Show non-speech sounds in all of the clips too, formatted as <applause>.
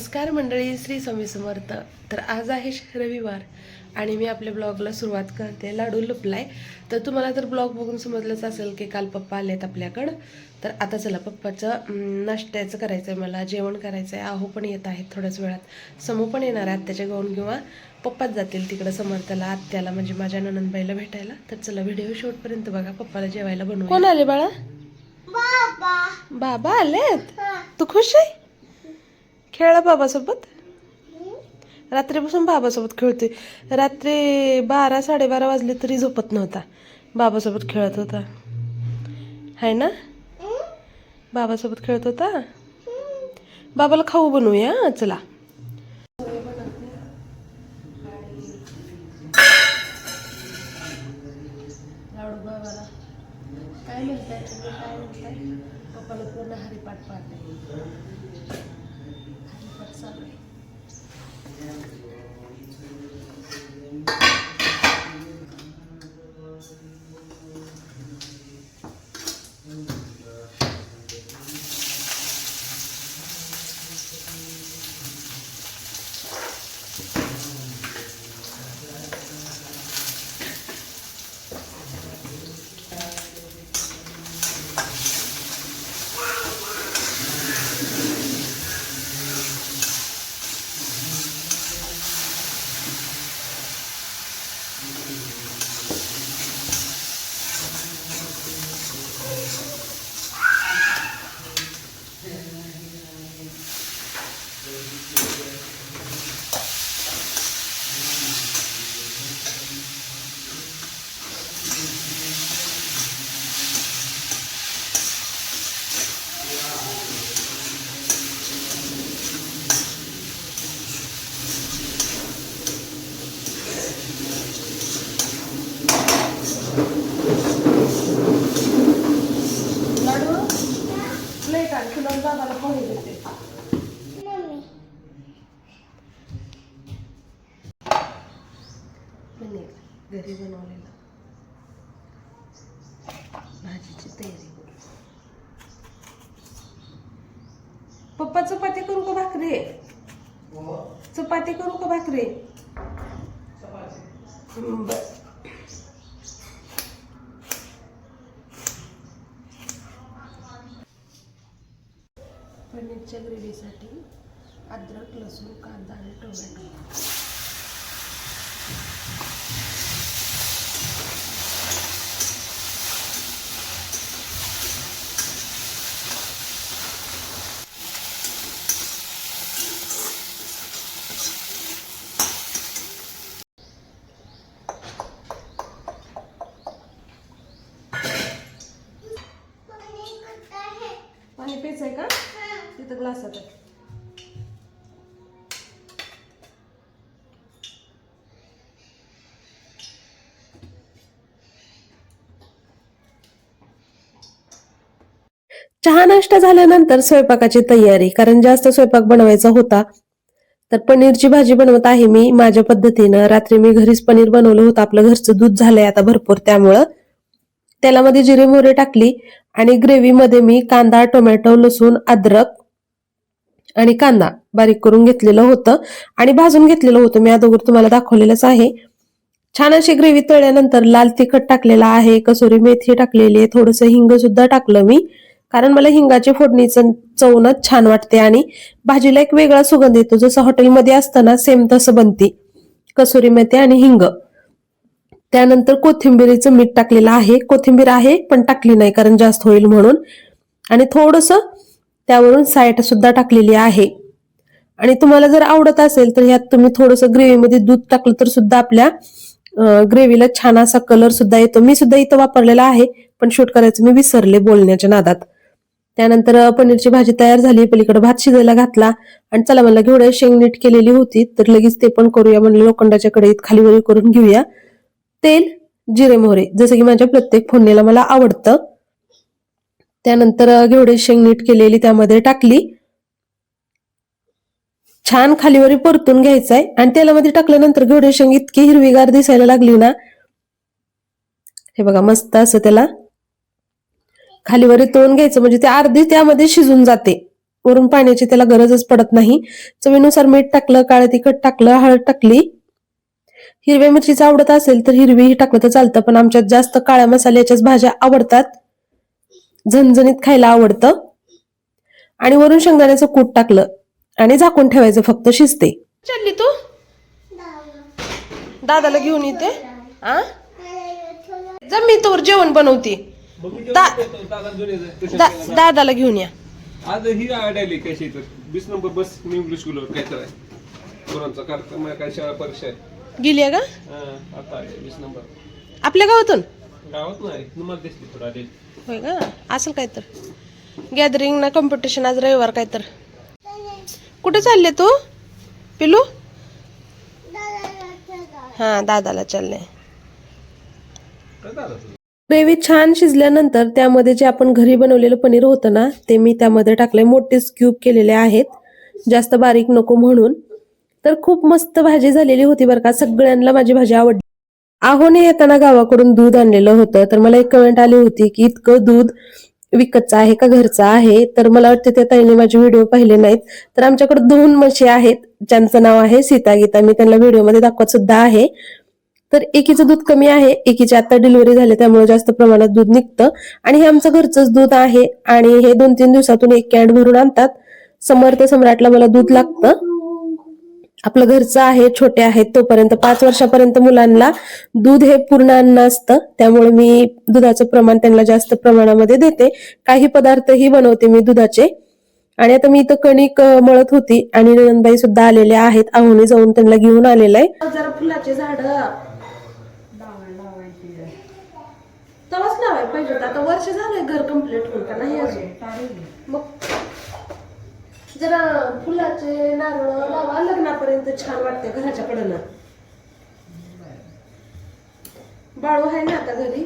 नमस्कार मंडळी श्री स्वामी समर्थ. तर आज आहे रविवार आणि मी आपल्या ब्लॉगला सुरुवात करते. लाडू लुपलाय. तर तुम्हाला तर ब्लॉग बघून समजलंच असेल की काल पप्पा आलेत आपल्याकडं. तर आता चला पप्पाचं नाश्त्याचं करायचं आहे मला. जेवण करायचं आहे आहो पण येत आहेत थोड्याच वेळात. समू पण येणार आहे आत्याच्या गाऊन किंवा पप्पाच जातील तिकडं समर्थाला आत्याला म्हणजे माझ्या ननंदबाईला भेटायला. तर चला व्हिडिओ शेवटपर्यंत बघा. पप्पाला जेवायला बनवू कोण आले बाळा? बाबा. आलेत? तू खुश आहे? खेळा बाबासोबत? रात्रीपासून बाबासोबत खेळतोय. रात्री बारा साडेबारा वाजले तरी झोपत नव्हता. बाबासोबत खेळत होता. है ना? बाबासोबत खेळत होता? बाबाला खाऊ बनवूया? चला. काय म्हणताय काय म्हणताय? पप्पाला पूर्ण हरिपाठ पाठ आहे हरिपाठ चालू आहे लाडू प्लेट आण तुला बाबाला पोहे देते पनीर घरी बनवलेलं. भाजीची तयारी पप्पा चपाती करू का भाकरी? चपाती करू का भाकरी? हं, पनीरच्या ग्रेव्हीसाठी अद्रक लसूण कांदा आणि टोमॅटो पाणी प्यायचं आहे का तिथं ग्लासात आहे चहा नाश्ता झाल्यानंतर स्वयंपाकाची तयारी कारण जास्त स्वयंपाक बनवायचा होता तर पनीरची भाजी बनवत आहे मी. माझ्या पद्धतीनं रात्री मी घरीच पनीर बनवलं होतं. आपलं घरचं दूध झालंय आता भरपूर त्यामुळं त्याला मध्ये जिरे मोहरे टाकली आणि ग्रेव्हीमध्ये मी कांदा टोमॅटो लसूण अद्रक आणि कांदा बारीक करून घेतलेलं होतं आणि भाजून घेतलेलं होतं. मी अगोदर तुम्हाला दाखवलेलंच आहे. छान अशी ग्रेव्ही तळल्यानंतर लाल तिखट टाकलेला आहे कसुरी मेथी टाकलेली आहे थोडंसं हिंग सुद्धा टाकलं मी. कारण मला हिंगाची फोडणीचं चवणच छान वाटते आणि भाजीला एक वेगळा सुगंध येतो. जसं हॉटेलमध्ये असताना सेम तसं बनते. कसुरी मेथी आणि हिंग. त्यानंतर कोथिंबीरीचं मीठ टाकलेलं आहे. कोथिंबीर आहे पण टाकली नाही कारण जास्त होईल म्हणून. आणि थोडस त्यावरून साईट सुद्धा टाकलेली आहे. आणि तुम्हाला जर आवडत असेल तर ह्यात तुम्ही थोडस ग्रेव्हीमध्ये दूध टाकलं तर सुद्धा आपल्या ग्रेव्हीला छान असा कलर सुद्धा येतो. मी सुद्धा इथं वापरलेला आहे पण शूट करायचं मी विसरले बोलण्याच्या नादात. त्यानंतर पनीरची भाजी तयार झाली पलीकडे भात शिजायला घातला आणि चला मला घेवढं शेंग नीट केलेली होती तर लगेच ते पण करूया म्हणलं लोखंडाच्या कढईत खाली वरी करून घेऊया. तेल जिरे मोहरे जसं की माझ्या प्रत्येक फोडणीला मला आवडतं. त्यानंतर घेवडे शेंग नीट केलेली त्यामध्ये टाकली. छान खालीवरी परतून घ्यायचंय आणि तेलामध्ये टाकल्यानंतर घेवडे शेंग इतकी हिरवीगार दिसायला लागली ना. हे बघा मस्त असं त्याला खालीवरी तोंड घ्यायचं म्हणजे ते अर्धी त्यामध्ये शिजून जाते. वरून पाण्याची त्याला गरजच पडत नाही. चवीनुसार मीठ टाकलं काळं तिखट टाकलं हळद टाकली. हिरव्या मिरचीचं आवडत असेल तर हिरवीही टाकलं तर चालतं पण आमच्यात जास्त काळ्या मसाल्याच्याच भाज्या आवडतात. झणझणीत खायला आवडतं. आणि वरून शेंगदाण्याचं कूट टाकलं आणि झाकून ठेवायचं फक्त शिजते. चालली तू? दादाला घेऊन येते. आ? मी तोवर जेवण बनवते. दा- दा- दादाला घेऊन या. आज ही आढळली कशी तर. वीस नंबर बस मी इंग्लिश स्कूलवर काय तर आहे. पोरांचा कार्यक्रम आहे काय शाळा परीक्षा आहे. गेली का? हा, आता आहे वीस नंबर. आपल्या गावातून? गावात नाही तुम्हाला दिसली थोडं आलेली. होय का? असेल काय तर. गॅदरिंग ना कॉम्पिटिशन आज रविवार काय तर. कुठे चालले तू? पिलू? हा दादाला चालले. काय झालं? ग्रेव्ही छान शिजल्यानंतर त्यामध्ये जे आपण घरी बनवलेलं पनीर होतं ना ते मी त्यामध्ये टाकले मोठेच क्यूब केलेले आहेत. जास्त बारीक नको म्हणून. तर खूप मस्त भाजी झालेली होती बरं का. सगळ्यांना माझी भाजी आवडली. आहोने येताना गावाकडून दूध आणलेलं होतं. तर मला एक कमेंट आली होती की इतकं दूध विकतचं आहे का घरचं आहे? तर मला वाटतं त्या ताईने माझे व्हिडिओ पाहिले नाहीत. तर आमच्याकडे दोन म्हशी आहेत. ज्यांचं नाव आहे सीता गीता मी त्यांना व्हिडिओमध्ये दाखवत सुद्धा आहे. तर एकीचं दूध कमी आहे एकीची आता डिलिव्हरी झाली त्यामुळे जास्त प्रमाणात दूध निघतं. आणि हे आमचं घरचंच दूध आहे आणि हे दोन तीन दिवसातून एक कॅन्ड भरून आणतात. समर्थ सम्राटला मला दूध लागतं. आपलं घरचं आहे छोटे आहेत तोपर्यंत पाच वर्षापर्यंत मुलांना दूध हे पूर्ण अन्न असतं. त्यामुळे मी दुधाचं प्रमाण त्यांना जास्त प्रमाणामध्ये देते. काही पदार्थही बनवते मी दुधाचे. आणि आता मी इथं कणिक मळत होती आणि नंदबाई सुद्धा आलेल्या आहेत. आहोने जाऊन त्यांना घेऊन आलेलं आहे. जरा फुलाचे झाड तवाच लावाय पाहिजे होतं. आता वर्ष झालंय घर कंप्लीट होऊन नाही अजून. मग जरा फुलाचे नारळ लावा लग्नापर्यंत छान वाटते घराच्या कडनं. बाळू आहे ना आता घरी.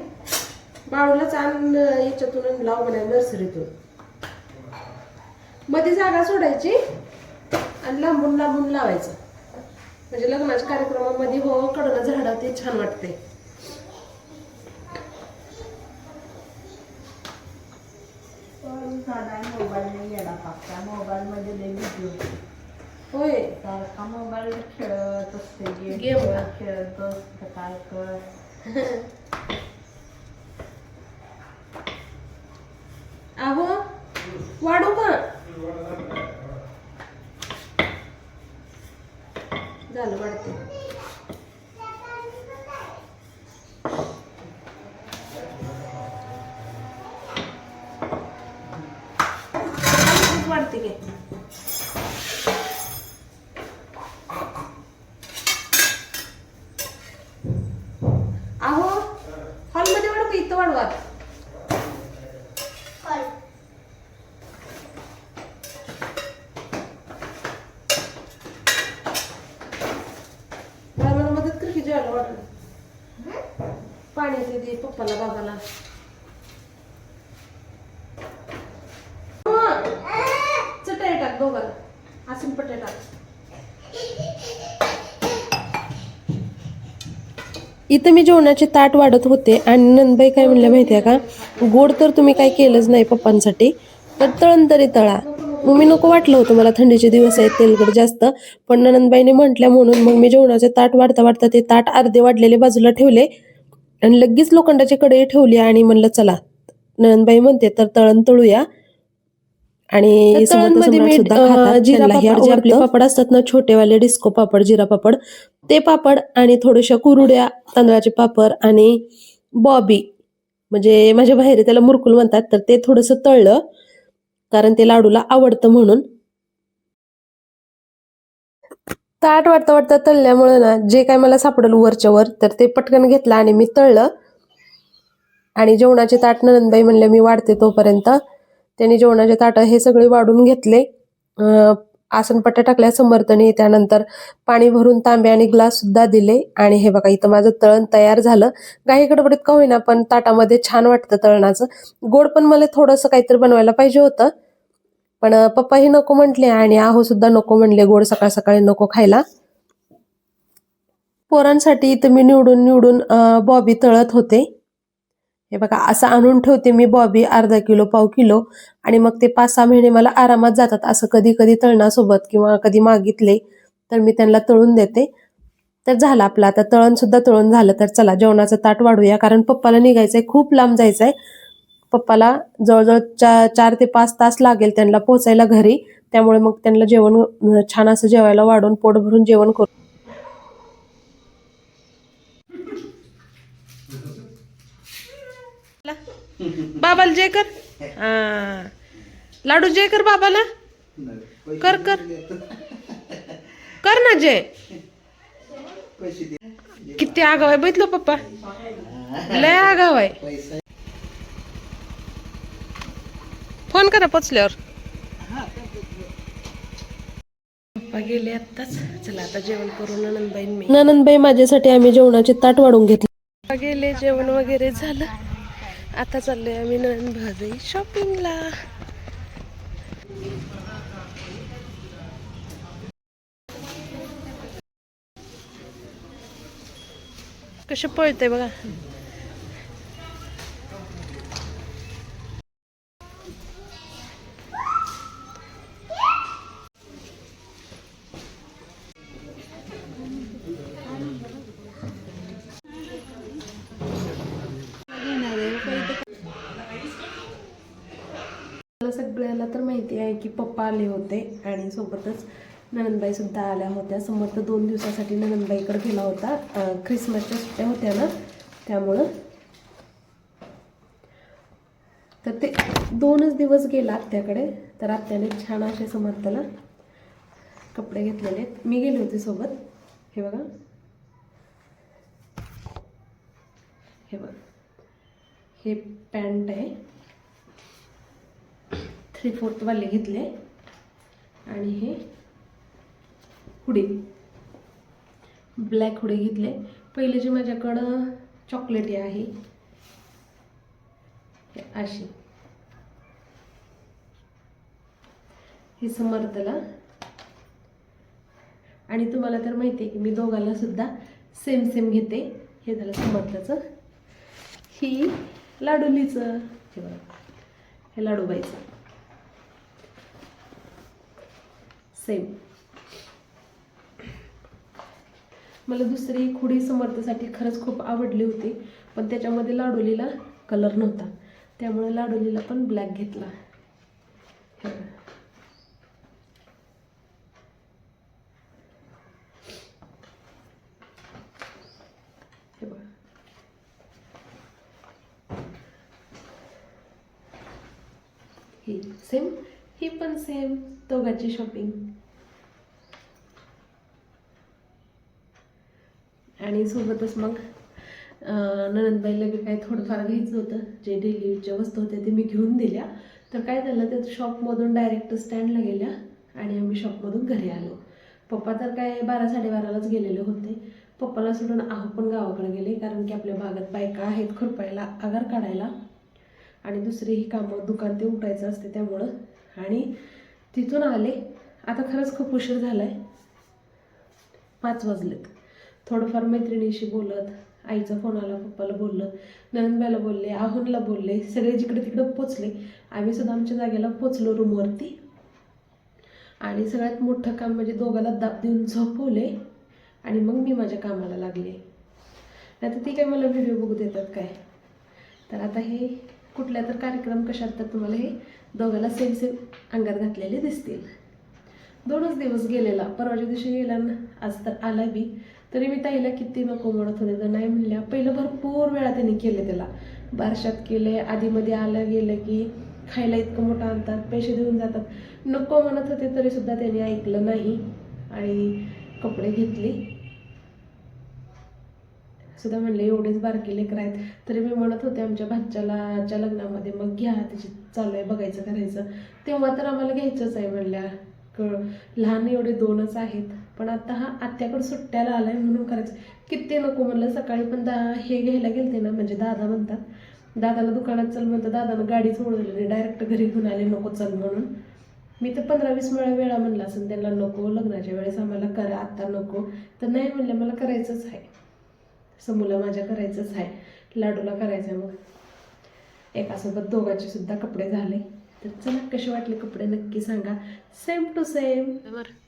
बाळूलाच आण याच्यातून लाव म्हणाय नर्सरीतून. मध्ये जागा सोडायची आणि लांबून लांबून लावायचं. म्हणजे लग्नाच्या कार्यक्रमामध्ये हो कडनं झाडं ते छान वाटते मोबाईल नाही येणार फक्त. मोबाईल मध्ये लई होय सारखा मोबाईल खेळत असते. गेम खेळत असते काय कर. <laughs> आहो वाढू का? झालं वाढते की आहो हॉलमध्ये वाढू का इथं वाढवा मला मला मदत कर की जेवायला वाटलं पाणी ते दे पप्पाला बाबाला चटाई टाक दोघाला आसन पटे इथं मी जेवणाचे ताट वाढत होते आणि नंदबाई काय म्हणल्या माहितीये का? गोड तर तुम्ही काय केलंच नाही पप्पांसाठी तर तळण तरी तळा. मग मी नको वाटलं होतं मला थंडीचे दिवस आहेत तेलकट जास्त. पण नंदबाईने म्हटल्या म्हणून मग मी जेवणाचे ताट वाढता वाढता ते ताट अर्धे वाढलेले बाजूला ठेवले आणि लगेच लोखंडाची कढई ठेवली आणि म्हणलं चला. नंदबाई म्हणते तर तळण तळूया. आणि. आपले पापड असतात ना छोटेवाले डिस्को पापड जिरा पापड ते पापड आणि थोड्याशा कुरुड्या तांदळाचे पापड आणि बॉबी. म्हणजे माझ्या बाहेर त्याला मुरकुल म्हणतात तर ते थोडंसं तळलं कारण ते लाडूला आवडतं म्हणून. ताट वाटता वाटता तळल्यामुळे ना जे काय मला सापडलं वरच्या वर तर ते पटकन घेतलं आणि मी तळलं. आणि जेवणाचे ताट नंदबाई म्हणले मी वाढते तोपर्यंत. त्यांनी जेवणाचे ताट हे सगळे वाढून घेतले. आसनपट्ट्या टाकल्या समर्थने त्यानंतर पाणी भरून तांबे आणि ग्लास सुद्धा दिले. आणि हे बघा इथं माझं तळण तयार झालं. काही गडबडीत का होईना पण ताटामध्ये छान वाटतं तळणाचं. गोड पण मला थोडंसं काहीतरी बनवायला पाहिजे होतं. पण पप्पाही नको म्हटले आणि आहो सुद्धा नको म्हणले गोड सकाळ सकाळी नको खायला. पोरांसाठी इथं मी निवडून निवडून बॉबी तळत होते. हे बघा असं आणून ठेवते मी बॉबी अर्धा किलो पाव किलो. आणि मग ते पाच सहा महिने मला आरामात जातात. असं कधी कधी तळणासोबत किंवा कधी मागितले तर मी त्यांना तळून देते. तर झालं आपलं. आता तळण सुद्धा तळून झालं तर चला जेवणाचं ताट वाढूया. कारण पप्पाला निघायचंय खूप लांब जायचंय. पप्पाला जवळजवळ चा चार ते पाच तास लागेल त्यांना पोचायला घरी. त्यामुळे मग त्यांना जेवण छान असं जेवायला वाढून पोट भरून जेवण करू. बाबाला? जय कर. हा. लाडू जय कर बाबाला. कर कर. कर ना जय किती आगाव आहे बघितलं पप्पा. लय आगाव आहे. फोन करा पोचल्यावर. गेले आत्ताच. चला आता जेवण करू ननंदबाई मी. ननंदबाई माझ्यासाठी आम्ही जेवणाचे ताट वाढून घेतले. गेले जेवण वगैरे झालं. आता चाललोय आम्ही ननंद भाजी शॉपिंगला कसे पळते बघा. आहे की पप्पा आले होते आणि सोबतच ननंदबाई सुद्धा आल्या होत्या. समर्थ दोन दिवसासाठी ननंदबाईकडे गेला होता. ख्रिसमसच्या सुट्ट्या होत्या ना त्यामुळं. तर ते दोनच दिवस गेला आत्याकडे. तर आत्याने छान असे समर्थला कपडे घेतलेले आहेत. मी गेले होते सोबत. हे बघा. हे बघा. हे पॅन्ट आहे. थ्री फोर्थवाले घेतले. आणि हे हुडी. ब्लॅक हुडी घेतले. पहिले जे माझ्याकडं चॉकलेटी आहे हे अशी. ही समर्थला. आणि तुम्हाला तर माहिती आहे की मी दोघांना सुद्धा सेम सेम घेते. हे झालं समर्थचं. ही लाडुलीचं. हे बघा. हे लाडूबाईचं. सेम मला दुसरी खुडी समर्थसाठी खरंच खूप आवडली होती पण त्याच्यामध्ये लाडोलीला कलर नव्हता. त्यामुळे लाडोलीला पण ब्लॅक घेतला. ही सेम ही पण सेम दोघांची शॉपिंग आणि सोबतच मग ननंदबाईला बी काय थोडंफार घ्यायचं होतं. जे डेली यूजच्या वस्तू होत्या ते मी घेऊन दिल्या. तर काय झालं ते शॉपमधून डायरेक्ट स्टँडला गेल्या आणि आम्ही शॉपमधून घरी आलो. पप्पा तर काय बारा साडेबारालाच गेलेले होते. पप्पाला सोडून आहो पण गावाकडे गेले कारण की आपल्या भागात बायका आहेत खुरपायला आगार काढायला. आणि दुसरी ही कामं दुकान ते उठायचं असते त्यामुळं. आणि तिथून आले. आता खरंच खूप उशीर झाला आहे पाच वाजलेत. थोडंफार मैत्रिणीशी बोलत आईचा फोन आला पप्पाला बोललं ननंदबाईला बोलले आहुनला बोलले सगळे जिकडे तिकडे पोचले. आम्ही सुद्धा आमच्या जागेला पोचलो रूमवरती आणि सगळ्यात मोठं काम म्हणजे दोघाला दाब देऊन झोपवले आणि मग मी माझ्या कामाला लागले. नाही तर ती काय मला व्हिडिओ बघू देतात काय? तर आता हे कुठल्या तर कार्यक्रम कशात तर तुम्हाला हे दोघाला सेम सेम अंगात घातलेले दिसतील. दोनच दिवस गेलेला परवाच्या दिवशी गेला ना आज तर आला बी. तरी मी ताईला किती नको म्हणत होते तर नाही म्हणल्या. पहिलं भरपूर वेळा त्यांनी केले त्याला. बारशात केले आधीमध्ये आलं गेलं की खायला इतकं मोठं आणतात पैसे देऊन जातात. नको म्हणत होते तरी सुद्धा त्यांनी ऐकलं नाही आणि कपडे घेतले. सुद्धा म्हणले एवढेच बारके लेकर आहेत. तरी मी म्हणत होते आमच्या भाच्यालाच्या लग्नामध्ये मग घ्या त्याची चालू आहे बघायचं करायचं. तेव्हा तर आम्हाला घ्यायचंच आहे म्हणल्या. कळ लहान एवढे दोनच आहेत. पण आता हा आत्याकडे सुट्ट्याला आलाय म्हणून करायचं किती नको म्हणलं. सकाळी पण दा हे घ्यायला गेलते ना म्हणजे दादा म्हणतात. दादाला दुकानात चल म्हणतं दादानं गाडीच ओढवली डायरेक्ट घरी घेऊन आले नको चल म्हणून. मी तर पंधरा वीस वेळा वेळा म्हणला असेल त्यांना नको लग्नाच्या वेळेस आम्हाला करा आत्ता नको. तर नाही म्हणलं मला करायचंच आहे. समूला माझ्या करायचंच आहे. लाडूला करायचं आहे मग एकासोबत दोघांचे सुद्धा कपडे झाले. तर चला कसे वाटले कपडे नक्की सांगा. सेम टू सेम बरं.